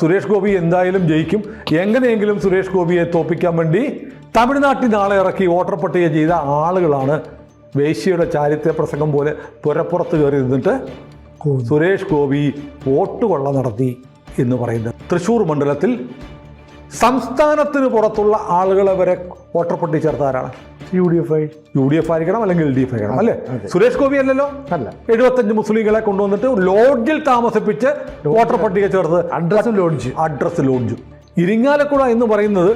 സുരേഷ് ഗോപി എന്തായാലും ജയിക്കും. എങ്ങനെയെങ്കിലും സുരേഷ് ഗോപിയെ തോപ്പിക്കാൻ വേണ്ടി തമിഴ്നാട്ടിൽ നാളെ ഇറക്കി വോട്ടർ പട്ടിക ചെയ്ത ആളുകളാണ് വേശ്യയുടെ ചാരിത്ര പ്രസംഗം പോലെ പുരപ്പുറത്ത് കയറി നിന്നിട്ട് സുരേഷ് ഗോപി വോട്ട് കൊള്ള നടത്തി എന്ന് പറയുന്നത്. തൃശ്ശൂർ മണ്ഡലത്തിൽ സംസ്ഥാനത്തിന് പുറത്തുള്ള ആളുകളെ വരെ വോട്ടർ പട്ടിക ചേർത്ത ആരാണ് U D F I U D F ആയിരിക്കണം അല്ലെങ്കിൽ എൽ ഡി എഫ് ആയിരിക്കണം അല്ലേ സുരേഷ് ഗോപി അല്ലല്ലോ? അല്ല. എഴുപത്തഞ്ച് മുസ്ലിങ്ങളെ കൊണ്ടുവന്നിട്ട് ലോഡ്ജിൽ താമസിപ്പിച്ച് വോട്ടർ പട്ടിക ചേർത്ത് address lodge. Address lodge. Irinjalakuda എന്ന് പറയുന്നത്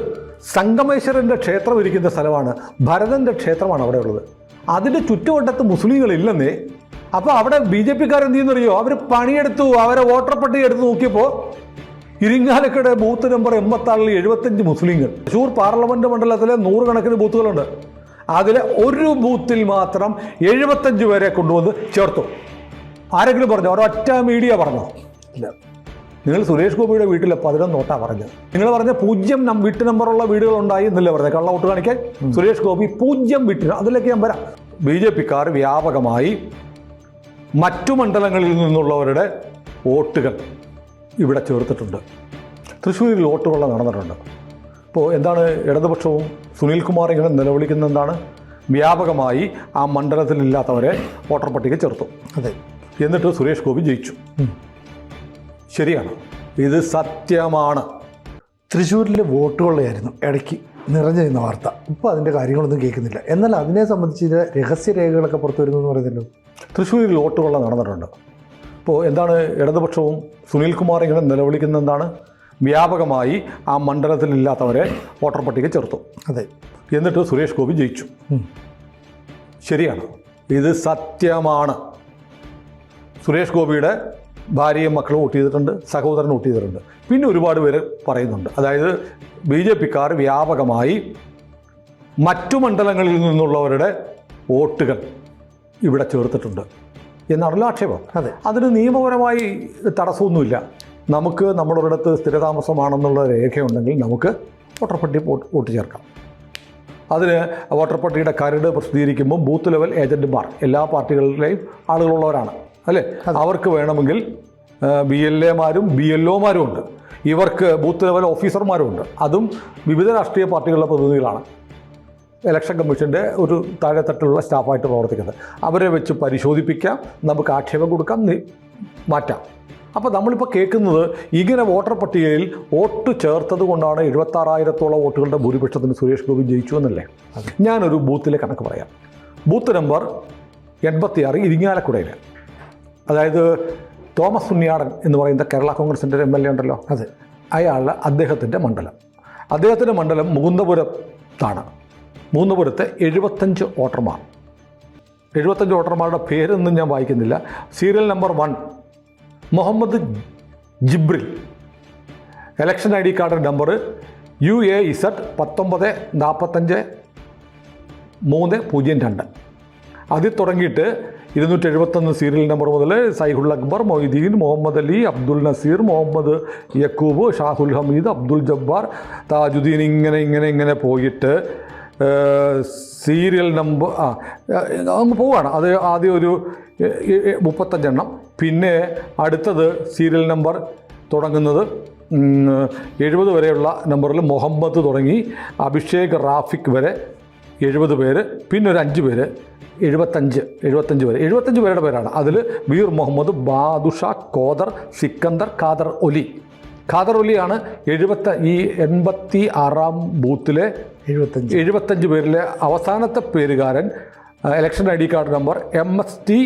സംഗമേശ്വരന്റെ ക്ഷേത്രം ഇരിക്കുന്ന സ്ഥലമാണ്. ഭരതന്റെ ക്ഷേത്രമാണ് അവിടെ ഉള്ളത്. അതിന്റെ ചുറ്റുവട്ടത്ത് മുസ്ലിങ്ങളില്ലെന്നേ അപ്പോൾ അവിടെ ബി ജെ പിക്കാരെന്ത് ചെയ്യുന്നറിയോ? അവർ പണിയെടുത്തു അവരെ വോട്ടർ പട്ടിക എടുത്ത് നോക്കിയപ്പോൾ ഇരിങ്ങാലക്കുട ബൂത്ത് നമ്പർ എൺപത്താറിൽ എഴുപത്തഞ്ച് മുസ്ലിങ്ങൾ തൃശൂർ പാർലമെന്റ് മണ്ഡലത്തിലെ നൂറുകണക്കിന് ബൂത്തുകളുണ്ട്. അതിലെ ഒരു ബൂത്തിൽ മാത്രം എഴുപത്തഞ്ച് പേരെ കൊണ്ടുവന്ന് ചേർത്തു. ആരെങ്കിലും പറഞ്ഞോ? ഒരൊറ്റ മീഡിയ പറഞ്ഞോ? ഇല്ല. നിങ്ങൾ സുരേഷ് ഗോപിയുടെ വീട്ടിലെ പതിനൊന്ന് നോട്ടാ പറഞ്ഞത്. നിങ്ങൾ പറഞ്ഞ പൂജ്യം വീട്ടു നമ്പറുള്ള വീടുകൾ ഉണ്ടായി എന്നല്ലേ പറഞ്ഞത്? കള്ള വോട്ട് കാണിക്കാൻ? സുരേഷ് ഗോപി പൂജ്യം വീട്ടിന്. അതിലേക്ക് ഞാൻ വരാം. ബി ജെ പിക്കാർ വ്യാപകമായി മറ്റു മണ്ഡലങ്ങളിൽ നിന്നുള്ളവരുടെ വോട്ടുകൾ. ഇവിടെ ചേർത്തിട്ടുണ്ട്. തൃശ്ശൂരിൽ വോട്ടുകൊള്ള നടന്നിട്ടുണ്ട്. ഇപ്പോൾ എന്താണ് ഇടതുപക്ഷവും സുനിൽകുമാർ ഇങ്ങനെ നിലവിളിക്കുന്നതെന്താണ് വ്യാപകമായി ആ മണ്ഡലത്തിലില്ലാത്തവരെ വോട്ടർ പട്ടിക ചേർത്തു. അതെ. എന്നിട്ട് സുരേഷ് ഗോപി ജയിച്ചു. ശരിയാണ്. ഇത് സത്യമാണ്. തൃശ്ശൂരിലെ വോട്ടുകൊള്ളയായിരുന്നു ഇടയ്ക്ക് നിറഞ്ഞു നിന്ന വാർത്ത. ഇപ്പോൾ അതിന്റെ കാര്യങ്ങളൊന്നും കേൾക്കുന്നില്ല. എന്നാൽ അതിനെ സംബന്ധിച്ച് രഹസ്യ രേഖകളൊക്കെ പുറത്തു വരുന്നു എന്ന് പറയുന്നല്ലോ തൃശ്ശൂരിൽ വോട്ടുകൊള്ള നടന്നിട്ടുണ്ട്. ഇപ്പോൾ എന്താണ് ഇടതുപക്ഷവും സുനിൽകുമാർ ഇങ്ങനെ നിലവിളിക്കുന്ന എന്താണ് വ്യാപകമായി ആ മണ്ഡലത്തിലില്ലാത്തവരെ വോട്ടർ പട്ടിക ചേർത്തു. അതെ. എന്നിട്ട് സുരേഷ് ഗോപി ജയിച്ചു. ശരിയാണ്. ഇത് സത്യമാണ്. സുരേഷ് ഗോപിയുടെ ഭാര്യയും മക്കളും വോട്ട് ചെയ്തിട്ടുണ്ട് സഹോദരൻ വോട്ട് ചെയ്തിട്ടുണ്ട്. പിന്നെ ഒരുപാട് പേര് പറയുന്നുണ്ട്. അതായത് ബി ജെ പിക്കാർ വ്യാപകമായി മറ്റു മണ്ഡലങ്ങളിൽ നിന്നുള്ളവരുടെ വോട്ടുകൾ ഇവിടെ ചേർത്തിട്ടുണ്ട്. എന്നാണല്ലോ ആക്ഷേപം. അതെ. അതിന് നിയമപരമായി തടസ്സമൊന്നുമില്ല. നമുക്ക് നമ്മളൊരിടത്ത് സ്ഥിരതാമസമാണെന്നുള്ള രേഖയുണ്ടെങ്കിൽ നമുക്ക് വോട്ടർ പട്ടി വോട്ട് വോട്ട് ചേർക്കാം. അതിന് വോട്ടർ പട്ടിയുടെ കരട് പ്രസിദ്ധീകരിക്കുമ്പോൾ ബൂത്ത് ലെവൽ ഏജന്റുമാർ എല്ലാ പാർട്ടികളിലെയും ആളുകളുള്ളവരാണ്. അല്ലേ? അവർക്ക് വേണമെങ്കിൽ ബി എൽ എമാരും ബി എൽ ഒമാരും ഉണ്ട്. ഇവർക്ക് ബൂത്ത് ലെവൽ ഓഫീസർമാരും ഉണ്ട്. അതും വിവിധ രാഷ്ട്രീയ പാർട്ടികളുടെ പ്രതിനിധികളാണ്. ഇലക്ഷൻ കമ്മീഷന്റെ ഒരു താഴെത്തട്ടിലുള്ള സ്റ്റാഫായിട്ട് പ്രവർത്തിക്കുന്നത്. അവരെ വെച്ച് പരിശോധിപ്പിക്കാം നമുക്ക് ആക്ഷേപം കൊടുക്കാം നീ മാറ്റാം. അപ്പോൾ നമ്മളിപ്പോൾ കേൾക്കുന്നത് ഇങ്ങനെ വോട്ടർ പട്ടികയിൽ വോട്ട് ചേർത്തത് കൊണ്ടാണ് എഴുപത്താറായിരത്തോളം വോട്ടുകളുടെ ഭൂരിപക്ഷത്തിന് സുരേഷ് ഗോപി ജയിച്ചു എന്നല്ലേ? ഞാനൊരു ബൂത്തിലെ കണക്ക് പറയാം. ബൂത്ത് നമ്പർ എൺപത്തിയാറ് ഇരിങ്ങാലക്കുടയിൽ അതായത് തോമസ് ഉണ്ണിയാടൻ എന്ന് പറയുന്ന കേരള കോൺഗ്രസിന്റെ എം എൽ എ ഉണ്ടല്ലോ. അതെ. അയാളുടെ അദ്ദേഹത്തിന്റെ മണ്ഡലം. അദ്ദേഹത്തിന്റെ മണ്ഡലം മുകുന്ദപുരത്താണ്. മുകുന്ദപുരത്തെ എഴുപത്തഞ്ച് വോട്ടർമാർ. എഴുപത്തഞ്ച് വോട്ടർമാരുടെ പേരൊന്നും ഞാൻ വായിക്കുന്നില്ല. Serial number one Muhammad Jibril. Election I D card number U A Z പത്തൊമ്പത് നാൽപ്പത്തഞ്ച് മൂന്ന് പൂജ്യം രണ്ട്. അതിൽ തുടങ്ങിയിട്ട് ഇരുന്നൂറ്റി എഴുപത്തൊന്ന് സീരിയൽ നമ്പർ മുതൽ സൈഹുൽ അക്ബർ മൊയ്തീൻ മുഹമ്മദ് അലി അബ്ദുൽ നസീർ മുഹമ്മദ് യക്കൂബ് ഷാഹുൽ ഹമീദ് അബ്ദുൽ ജബ്ബാർ താജുദ്ദീൻ ഇങ്ങനെ ഇങ്ങനെ ഇങ്ങനെ പോയിട്ട് സീരിയൽ നമ്പർ ആ അങ്ങ് പോവാണ്. അത് ആദ്യം ഒരു മുപ്പത്തഞ്ചെണ്ണം. പിന്നെ അടുത്തത് സീരിയൽ നമ്പർ തുടങ്ങുന്നത് എഴുപത് വരെയുള്ള നമ്പറിൽ മുഹമ്മദ് തുടങ്ങി അഭിഷേക് റാഫിക് വരെ എഴുപത് പേര് പിന്നെ ഒരു അഞ്ച് പേര് എഴുപത്തഞ്ച് എഴുപത്തഞ്ച് പേര്. എഴുപത്തഞ്ച് പേരുടെ പേരാണ്. അതിൽ വീർ മുഹമ്മദ് ബാദുഷ കോദർ സിക്കന്ദർ ഖാദർ ഒലി. ഖാദർ ഒലിയാണ് എഴുപത്ത ഈ എൺപത്തി ആറാം ബൂത്തിലെ എഴുപത്തഞ്ച്. എഴുപത്തഞ്ച് പേരിലെ അവസാനത്തെ പേരുകാരൻ election I D card number M S T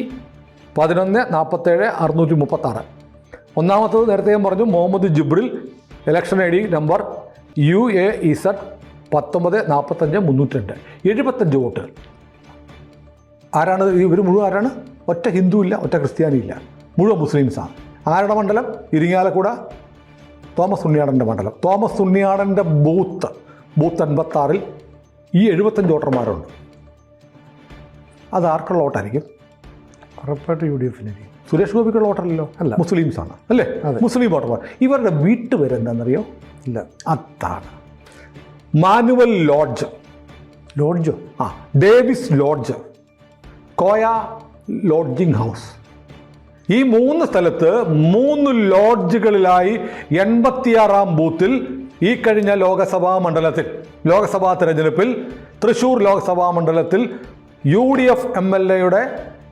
പതിനൊന്ന് നാൽപ്പത്തേഴ് അറുന്നൂറ്റി മുപ്പത്താറ്. ഒന്നാമത്തത് നേരത്തെ ഞാൻ പറഞ്ഞു Muhammad Jibril election I D number U A Z പത്തൊമ്പത് നാൽപ്പത്തഞ്ച് മുന്നൂറ്റി രണ്ട് എഴുപത്തഞ്ച് വോട്ടുകൾ. ആരാണ് ഇവർ മുഴുവൻ ആരാണ്? ഒറ്റ ഹിന്ദു ഇല്ല ഒറ്റ ക്രിസ്ത്യാനി ഇല്ല മുഴുവൻ മുസ്ലിംസാണ്. ആരുടെ മണ്ഡലം? ഇരിങ്ങാലക്കുട തോമസ് ഉണ്ണിയാടന്റെ മണ്ഡലം. തോമസ് ഉണ്ണിയാടന്റെ ബൂത്ത് ബൂത്ത് അൻപത്താറിൽ ഈ എഴുപത്തഞ്ച് വോട്ടർമാരുണ്ട്. അത് ആർക്കുള്ള വോട്ടായിരിക്കും? ഉറപ്പായിട്ട് യു ഡി എഫിനായിരിക്കും സുരേഷ് ഗോപിക്കുള്ള വോട്ടറല്ലോ? അല്ല. മുസ്ലിംസാണ് അല്ലേ? മുസ്ലിം വോട്ടർമാർ. ഇവരുടെ വീട്ടുപേരെന്താണെന്നറിയോ ഇല്ല. അതാണ്. Manuel lodge. ലോഡ്ജോ? ആ Davis lodge. Koya lodging house. ഈ മൂന്ന് സ്ഥലത്ത് മൂന്ന് ലോഡ്ജുകളിലായി എൺപത്തിയാറാം ബൂത്തിൽ ഈ കഴിഞ്ഞ ലോകസഭാ മണ്ഡലത്തിൽ ലോകസഭാ തെരഞ്ഞെടുപ്പിൽ തൃശൂർ ലോക്സഭാ മണ്ഡലത്തിൽ U D F M L എയുടെ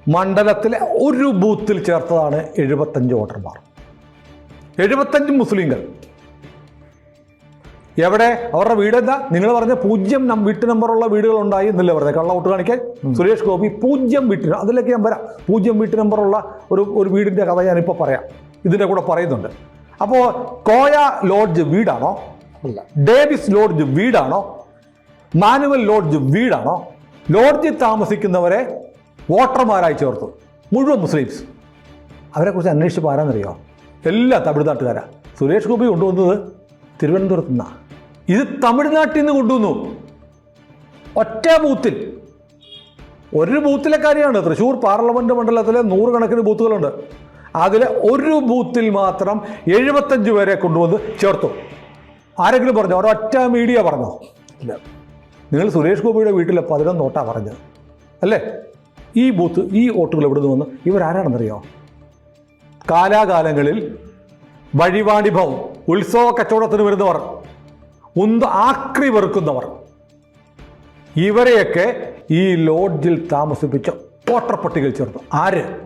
മണ്ഡലത്തിലെ ഒരു ബൂത്തിൽ ചേർത്തതാണ് എഴുപത്തഞ്ച് വോട്ടർമാർ. എഴുപത്തഞ്ച് മുസ്ലിങ്ങൾ എവിടെ? അവരുടെ വീട് എന്താ? നിങ്ങൾ പറഞ്ഞ പൂജ്യം നം വീട്ട് നമ്പറുള്ള വീടുകൾ ഉണ്ടായി എന്നല്ലേ പറഞ്ഞത് കള്ള ഔട്ട് കാണിക്കാൻ? സുരേഷ് ഗോപി പൂജ്യം വീട്ടിന് അതിലേക്ക് ഞാൻ വരാം. പൂജ്യം വീട്ട് നമ്പറുള്ള ഒരു ഒരു വീടിന്റെ കഥ ഞാനിപ്പോൾ പറയാം. ഇതിന്റെ കൂടെ പറയുന്നുണ്ട്. അപ്പോൾ കോയ ലോഡ്ജ് വീടാണോ? അല്ല ഡേവിസ് ലോഡ്ജ് വീടാണോ? മാനുവൽ ലോഡ്ജ് വീടാണോ? ലോഡ്ജിൽ താമസിക്കുന്നവരെ വോട്ടർമാരായി ചേർത്തു. മുഴുവൻ മുസ്ലിംസ്. അവരെ അവരെക്കുറിച്ച് അന്വേഷിച്ചപ്പോൾ ആരാന്നറിയോ? എല്ലാ തമിഴ്നാട്ടുകാരാണ് സുരേഷ് ഗോപി കൊണ്ടുവന്നത് തിരുവനന്തപുരത്ത് നിന്നാണ് ഇത് തമിഴ്നാട്ടിൽ നിന്ന് കൊണ്ടുവന്നു. ഒറ്റ ബൂത്തിൽ. ഒരു ബൂത്തിലെ കാര്യമാണ്. തൃശ്ശൂർ പാർലമെന്റ് മണ്ഡലത്തിലെ നൂറുകണക്കിന് ബൂത്തുകളുണ്ട്. അതിലെ ഒരു ബൂത്തിൽ മാത്രം എഴുപത്തഞ്ച് പേരെ കൊണ്ടുവന്ന് ചേർത്തു. ആരെങ്കിലും പറഞ്ഞോ? ഒരൊറ്റ മീഡിയ പറഞ്ഞോ? ഇല്ല. നിങ്ങൾ സുരേഷ് ഗോപിയുടെ വീട്ടിലെ പതിനൊന്ന് നോട്ടാ പറഞ്ഞത്. അല്ലേ? ഈ ബൂത്ത് ഈ വോട്ടുകൾ എവിടെ നിന്ന് വന്നു? ഇവരാരാണെന്നറിയോ? കാലാകാലങ്ങളിൽ വഴിവാണിഭം ഉത്സവ കച്ചവടത്തിന് വരുന്നവർ. ഉന്ത ആക്രി വെറുക്കുന്നവർ. ഇവരെയൊക്കെ ഈ ലോഡ്ജിൽ താമസിപ്പിച്ച വോട്ടർ പട്ടികയിൽ ചേർത്തു. ആര്?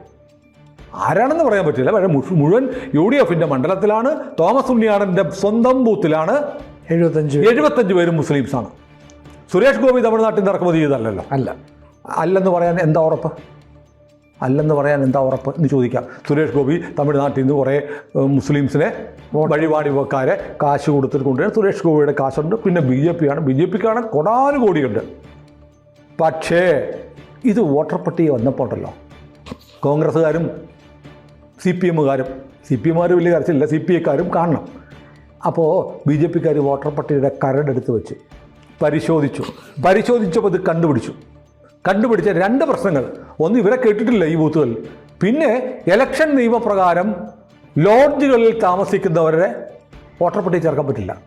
ആരാണെന്ന് പറയാൻ പറ്റില്ല. പക്ഷേ മുഴു- മുഴുവൻ യു ഡി എഫിന്റെ മണ്ഡലത്തിലാണ് തോമസ് ഉണ്ണിയാടന്റെ സ്വന്തം ബൂത്തിലാണ് എഴുപത്തഞ്ച് എഴുപത്തഞ്ച് പേരും മുസ്ലിംസാണ്. സുരേഷ് ഗോപി തമിഴ്നാട്ടിൽ നിന്ന് ഇറക്കുമതി ചെയ്തല്ലോ അല്ല. അല്ലെന്ന് പറയാൻ എന്താ ഉറപ്പ്? അല്ലെന്ന് പറയാൻ എന്താ ഉറപ്പ് എന്ന് ചോദിക്കാം. സുരേഷ് ഗോപി തമിഴ്നാട്ടിൽ നിന്ന് കുറേ മുസ്ലിംസിനെ മുസ്ലിംസിനെ വഴിപാടിവക്കാരെ കാശ് കൊടുത്തിട്ട് കൊണ്ടുവരാൻ സുരേഷ് ഗോപിയുടെ കാശുണ്ട്. പിന്നെ ബി ജെ പി ആണ് ബി ജെ പിക്കാണ് കൊടാനുകോടിയുണ്ട് പക്ഷേ ഇത് വോട്ടർ പട്ടിക വന്നപ്പോൾ ഉണ്ടല്ലോ കോൺഗ്രസ്സുകാരും സി പി എമ്മുകാരും. സി പി എമ്മുകാർ വലിയ കരച്ചില്ല സി പി ഐക്കാരും കാണണം. അപ്പോൾ ബി ജെ പിക്കാർ വോട്ടർ പട്ടികയുടെ കരടെടുത്ത് വെച്ച് പരിശോധിച്ചു. പരിശോധിച്ചപ്പോൾ ഇത് കണ്ടുപിടിച്ചു. കണ്ടുപിടിച്ച രണ്ട് പ്രശ്നങ്ങൾ. ഒന്ന് ഇവരെ കേട്ടിട്ടില്ല ഈ ബൂത്തുകളിൽ പിന്നെ ഇലക്ഷൻ നിയമപ്രകാരം ലോഡ്ജുകളിൽ താമസിക്കുന്നവരെ വോട്ടർ ചേർക്കാൻ പറ്റില്ല.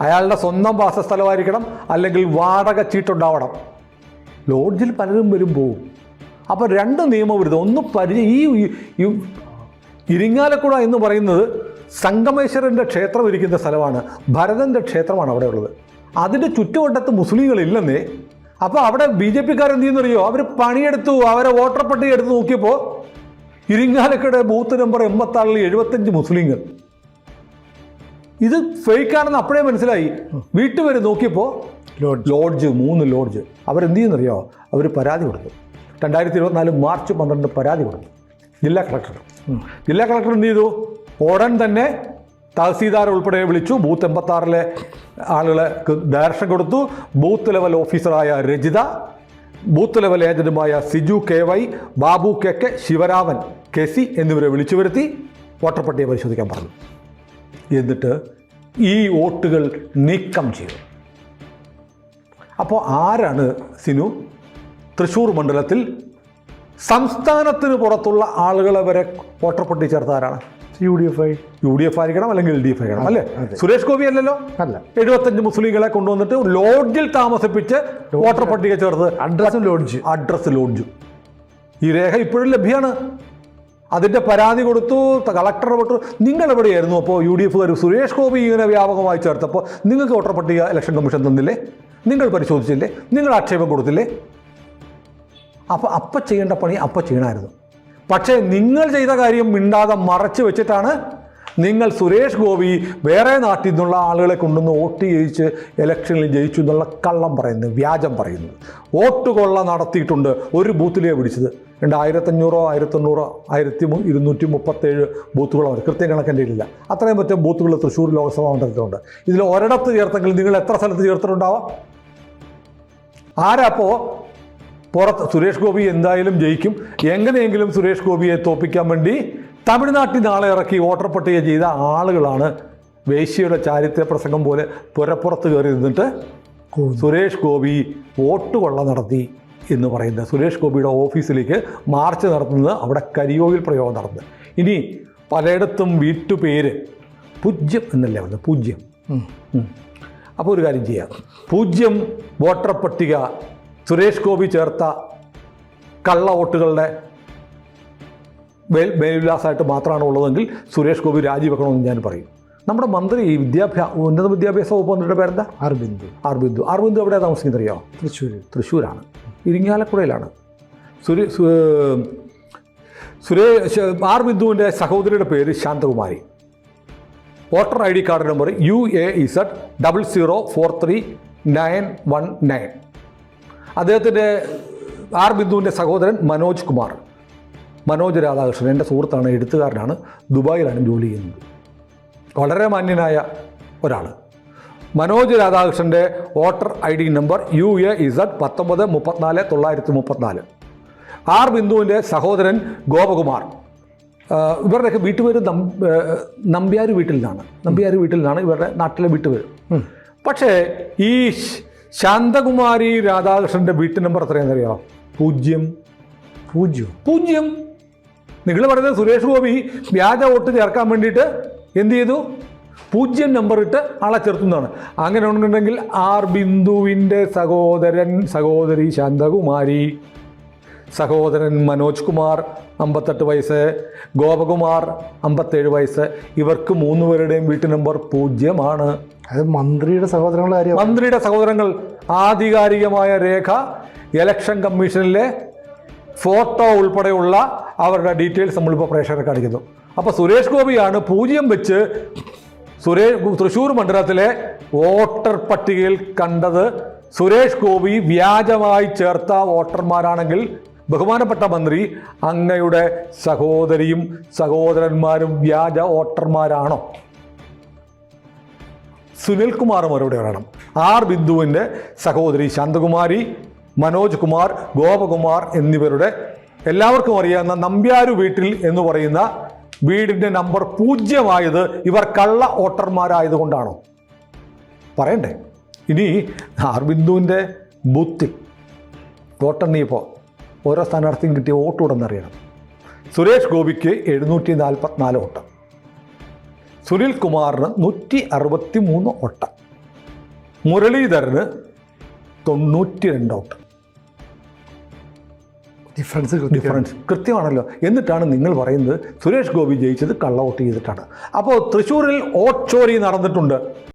അയാളുടെ സ്വന്തം വാസസ്ഥലമായിരിക്കണം അല്ലെങ്കിൽ വാടക ചീട്ടുണ്ടാവണം ലോഡ്ജിൽ പലരും വരും പോവും അപ്പോൾ രണ്ട് നിയമവിരുദ്ധം ഒന്ന് പരിചയം ഈ ഇരിങ്ങാലക്കുട എന്ന് പറയുന്നത് സംഗമേശ്വരന്റെ ക്ഷേത്രം ഇരിക്കുന്ന സ്ഥലമാണ്. ഭരതന്റെ ക്ഷേത്രമാണ് അവിടെയുള്ളത് അതിന്റെ ചുറ്റുവട്ടത്ത് മുസ്ലിങ്ങളില്ലെന്നേ അപ്പോൾ അവിടെ ബി ജെ പിക്കാരെന്ത് ചെയ്യുന്നറിയോ? അവർ പണിയെടുത്തു അവരെ വോട്ടർ പട്ടിക എടുത്ത് നോക്കിയപ്പോൾ ഇരിങ്ങാലക്കട ബൂത്ത് നമ്പർ എൺപത്താറിൽ എഴുപത്തഞ്ച് മുസ്ലിങ്ങൾ. ഇത് ഫേക്കാണെന്ന് അപ്പോഴേ മനസ്സിലായി. വീട്ടിൽ വരെ നോക്കിയപ്പോൾ ലോഡ്ജ് ലോഡ്ജ് മൂന്ന് ലോഡ്ജ് അവരെന്ത് ചെയ്യുന്നറിയോ അവർ പരാതി കൊടുത്തു. രണ്ടായിരത്തി ഇരുപത്തിനാല് മാർച്ച് പന്ത്രണ്ട് പരാതി കൊടുത്തു. ജില്ലാ കളക്ടർ. ജില്ലാ കളക്ടർ എന്ത് ചെയ്തു? ഉടൻ തന്നെ തഹസീൽദാർ ഉൾപ്പെടെ വിളിച്ചു. ബൂത്ത് എൺപത്താറിലെ ആളുകളെ ഡയറക്ഷൻ കൊടുത്തു. ബൂത്ത് ലെവൽ ഓഫീസറായ Rajitha booth level ഏജന്റുമായ Siju K Y Babu K K Sivaraman K C എന്നിവരെ വിളിച്ചു വരുത്തി. വോട്ടർ പട്ടിക പരിശോധിക്കാൻ പറഞ്ഞു. എന്നിട്ട് ഈ വോട്ടുകൾ നീക്കം ചെയ്തു. അപ്പോൾ ആരാണ് സിനു? തൃശ്ശൂർ മണ്ഡലത്തിൽ സംസ്ഥാനത്തിന് പുറത്തുള്ള ആളുകളെ വരെ വോട്ടർ പട്ടിക ചേർത്ത ആരാണ്? U D F I U D F ആയിരിക്കണം അല്ലെങ്കിൽ എൽ ഡി എഫ് ആയിരിക്കണം അല്ലേ. സുരേഷ് ഗോപി അല്ലല്ലോ? അല്ല. എഴുപത്തഞ്ച് മുസ്ലിങ്ങളെ കൊണ്ടുവന്നിട്ട് ലോഡ്ജിൽ താമസിപ്പിച്ച് വോട്ടർ പട്ടിക ചേർത്ത് അഡ്രസ് ലോഡ്ജ്. Address lodge. ഈ രേഖ ഇപ്പോഴും ലഭ്യമാണ് അതിന്റെ പരാതി കൊടുത്തു കളക്ടർ വോട്ടർ നിങ്ങൾ എവിടെയായിരുന്നു അപ്പോൾ യു ഡി എഫുകാർ സുരേഷ് ഗോപി ഇങ്ങനെ വ്യാപകമായി ചേർത്തപ്പോൾ നിങ്ങൾക്ക് വോട്ടർ പട്ടിക ഇലക്ഷൻ കമ്മീഷൻ തന്നില്ലേ? നിങ്ങൾ പരിശോധിച്ചില്ലേ? നിങ്ങൾ ആക്ഷേപം കൊടുത്തില്ലേ? അപ്പോൾ അപ്പം ചെയ്യേണ്ട പണി അപ്പം ചെയ്യണമായിരുന്നു പക്ഷേ നിങ്ങൾ ചെയ്ത കാര്യം മിണ്ടാതെ മറച്ചു വെച്ചിട്ടാണ് നിങ്ങൾ സുരേഷ് ഗോപി വേറെ നാട്ടിൽ നിന്നുള്ള ആളുകളെ കൊണ്ടുവന്ന് വോട്ട് ചെയ്യിച്ച് ഇലക്ഷനിൽ ജയിച്ചു എന്നുള്ള കള്ളം പറയുന്നു വ്യാജം പറയുന്നു. വോട്ട് കൊള്ള നടത്തിയിട്ടുണ്ട് ഒരു ബൂത്തിലേ പിടിച്ചത്. രണ്ട് ആയിരത്തഞ്ഞൂറോ ആയിരത്തൊണ്ണൂറോ ആയിരത്തി ഇരുന്നൂറ്റി മുപ്പത്തേഴ് ബൂത്തുകളോ കൃത്യം കണക്കെന്റെ ഇല്ല. അത്രയും പറ്റും ബൂത്തുകൾ തൃശ്ശൂർ ലോക്സഭാ മണ്ഡലത്തിലുണ്ട്. ഇതിൽ ഒരിടത്ത് ചേർത്തെങ്കിൽ നിങ്ങൾ എത്ര സ്ഥലത്ത് ചേർത്തിട്ടുണ്ടാവാം? ആരാപ്പോൾ പുറത്ത് സുരേഷ് ഗോപി എന്തായാലും ജയിക്കും. എങ്ങനെയെങ്കിലും സുരേഷ് ഗോപിയെ തോപ്പിക്കാൻ വേണ്ടി തമിഴ്നാട്ടിൽ നാളെ ഇറക്കി വോട്ടർ പട്ടിക ചെയ്ത ആളുകളാണ് വേശ്യയുടെ ചാരിത്ര പ്രസംഗം പോലെ പുരപ്പുറത്ത് കയറി നിന്നിട്ട് സുരേഷ് ഗോപി വോട്ട് കൊള്ള നടത്തി എന്ന് പറയുന്നത്. സുരേഷ് ഗോപിയുടെ ഓഫീസിലേക്ക് മാർച്ച് നടത്തുന്നത് അവിടെ കരിയോയിൽ പ്രയോഗം നടന്നത് ഇനി പലയിടത്തും വീട്ടുപേര് പൂജ്യം എന്നല്ലേ വന്നത് പൂജ്യം. അപ്പോൾ ഒരു കാര്യം ചെയ്യാം. പൂജ്യം വോട്ടർ പട്ടിക സുരേഷ് ഗോപി ചേർത്ത കള്ള വോട്ടുകളുടെ മേൽ മേൽവിലാസമായിട്ട് മാത്രമാണ് ഉള്ളതെങ്കിൽ സുരേഷ് ഗോപി രാജിവെക്കണമെന്ന് ഞാൻ പറയും. നമ്മുടെ മന്ത്രി ഈ വിദ്യാഭ്യാസ ഉന്നത വിദ്യാഭ്യാസ വകുപ്പ് മന്ത്രിയുടെ പേരെന്താ? അർബിന്ദു. അർബിന്ദു. അർബിന്ദു എവിടെയാണ് താമസിക്കുന്നത് അറിയാമോ തൃശ്ശൂർ തൃശ്ശൂരാണ്. ഇരിങ്ങാലക്കുടയിലാണ്. സുരേ സുരേഷ് ആർ ബിന്ദുവിന്റെ സഹോദരിയുടെ പേര് Shanthakumari. Voter I D card number U A Z double zero four three nine one nine. അദ്ദേഹത്തിന്റെ ആർ ബിന്ദുവിന്റെ സഹോദരൻ മനോജ് കുമാർ. മനോജ് രാധാകൃഷ്ണൻ എന്റെ സുഹൃത്താണ് എഴുത്തുകാരനാണ് ദുബായിലാണ് ജോലി ചെയ്യുന്നത്. വളരെ മാന്യനായ ഒരാൾ മനോജ് രാധാകൃഷ്ണന്റെ voter I D number U A Z പത്തൊമ്പത് മുപ്പത്തിനാല് തൊള്ളായിരത്തി മുപ്പത്തിനാല്. ആർ ബിന്ദുവിന്റെ സഹോദരൻ ഗോപകുമാർ. ഇവരുടെയൊക്കെ വീട്ടുപേര് നം നമ്പ്യാർ വീട്ടിലാണ് നിന്നാണ്. നമ്പ്യാർ വീട്ടിലാണ് നിന്നാണ് ഇവരുടെ നാട്ടിലെ വീട്ടുപേര്. പക്ഷേ ഈ ശാന്തകുമാരി രാധാകൃഷ്ണന്റെ വീട്ടു നമ്പർ എത്രയാണെന്നറിയോ പൂജ്യം. പൂജ്യം. പൂജ്യം. നിങ്ങൾ പറയുന്നത് സുരേഷ് ഗോപി വ്യാജ വോട്ട് ചേർക്കാൻ വേണ്ടിയിട്ട് എന്ത് ചെയ്തു? പൂജ്യം നമ്പർ ഇട്ട് ആളെ ചേർത്തുന്നതാണ് അങ്ങനെ ഉണ്ടെങ്കിൽ ആർ ബിന്ദുവിന്റെ സഹോദരൻ സഹോദരി ശാന്തകുമാരി സഹോദരൻ മനോജ് കുമാർ അമ്പത്തെട്ട് വയസ്സ് ഗോപകുമാർ അമ്പത്തേഴ് വയസ്സ് ഇവർക്ക് മൂന്ന് പേരുടെയും വീട്ടു നമ്പർ പൂജ്യമാണ്. അത് മന്ത്രിയുടെ സഹോദരങ്ങളുടെ കാര്യം മന്ത്രിയുടെ സഹോദരങ്ങൾ ആധികാരികമായ രേഖ ഇലക്ഷൻ കമ്മീഷനിലെ ഫോട്ടോ ഉൾപ്പെടെയുള്ള അവരുടെ ഡീറ്റെയിൽസ് നമ്മളിപ്പോൾ പ്രേക്ഷകരെ കാണിക്കുന്നു. അപ്പോൾ സുരേഷ് ഗോപിയാണ് പൂജ്യം വെച്ച് സുരേഷ് തൃശൂർ മണ്ഡലത്തിലെ വോട്ടർ പട്ടികയിൽ കണ്ടത് സുരേഷ് ഗോപി വ്യാജമായി ചേർത്ത വോട്ടർമാരാണെങ്കിൽ ബഹുമാനപ്പെട്ട മന്ത്രി അങ്ങയുടെ സഹോദരിയും സഹോദരന്മാരും വ്യാജ വോട്ടർമാരാണോ? സുനിൽകുമാർ മറുപടി പറയണം ആർ ബിന്ദുവിന്റെ സഹോദരി ശാന്തകുമാരി മനോജ് കുമാർ ഗോപകുമാർ എന്നിവരുടെ എല്ലാവർക്കും അറിയാവുന്ന നമ്പ്യാരു വീട്ടിൽ എന്ന് പറയുന്ന വീടിന്റെ നമ്പർ പൂജ്യമായത് ഇവർ കള്ള വോട്ടർമാരായതുകൊണ്ടാണോ? പറയണ്ടേ. ഇനി ആർ ബിന്ദുവിന്റെ ബുദ്ധി. വോട്ടെണ്ണിയപ്പോൾ ഓരോ സ്ഥാനാർത്ഥിയും കിട്ടിയ വോട്ട് സുരേഷ് ഗോപിക്ക് എഴുന്നൂറ്റി നാൽപ്പത്തിനാല് വോട്ട്. സുനിൽ കുമാറിന് നൂറ്റി അറുപത്തി മൂന്ന് വോട്ട് മുരളീധരന് തൊണ്ണൂറ്റി രണ്ട് വോട്ട് ഡിഫറൻസ് ഡിഫറൻസ് കൃത്യമാണല്ലോ. എന്നിട്ടാണ് നിങ്ങൾ പറയുന്നത് സുരേഷ് ഗോപി ജയിച്ചത് കള്ള വോട്ട് ചെയ്തിട്ടാണ്. അപ്പോൾ തൃശ്ശൂരിൽ ഓട്ട് ചോരി നടന്നിട്ടുണ്ട്.